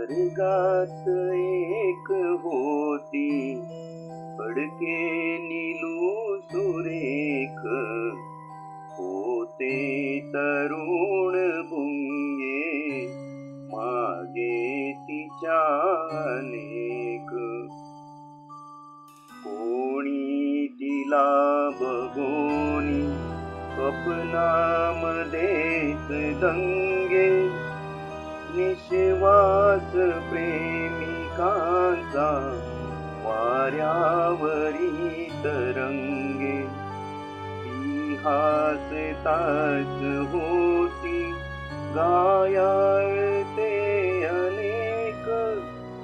वर्गात एक होती. फडके निलू सुरेख. होते तरुण भुंगे. मागे तिच्या अनेक. कोणी तिला बघोनी स्वप्नामध्येच दंगे. निश्वास प्रेमिकांचा वाऱ्यावरी तरंगे. ती हासताच होती गायाळते अनेक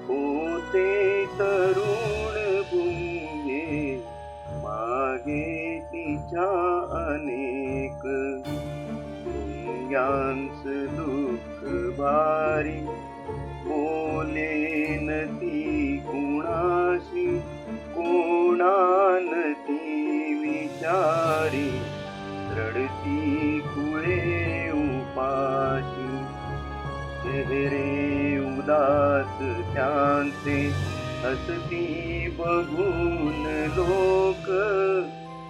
होते तरुण भुंगे मागे तिच्या अनेक भुंग्यांच दुःख भारी बोलेन ती कुणाशी? कोणान ती विचारी? रडती कुळे उपाशी? चेहरे उदास त्यांचे हसती बघून लोक?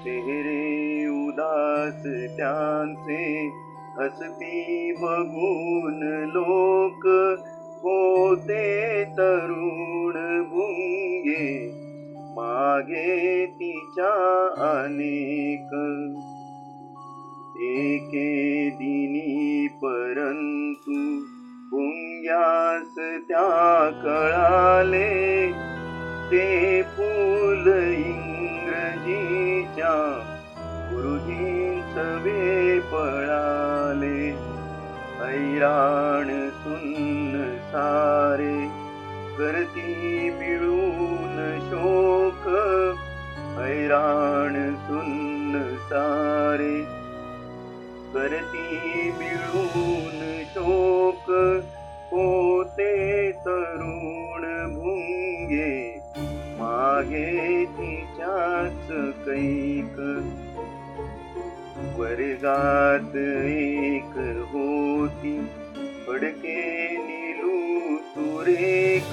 चेहरे उदास त्यांचे हसती बघून लोक होते तरुण भुंगे. मागे तिच्या अनेक एके दिनी परंतु भुंग्यास त्या कळाले. ते फूल इंग्रजीच्या गुरुजी सवे पळा हैराण सुन्न सारे करती मिळून शोक हैराण सुन्न सारे करती मिळून शोक होते तरुण भुंगे मागे तिच्याच कैक वर्गात एक होती. फडके निलू सुरेख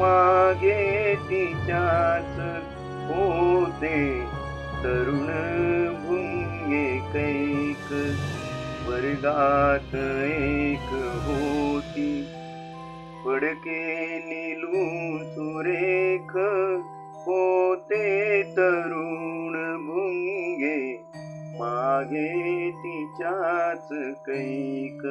मागे तिच्याच होते. तरुण भुंगे कैक वर्गात एक होती. फडके निलू सुरेख होते तरुण भुंगे मागे तिच्याच कैक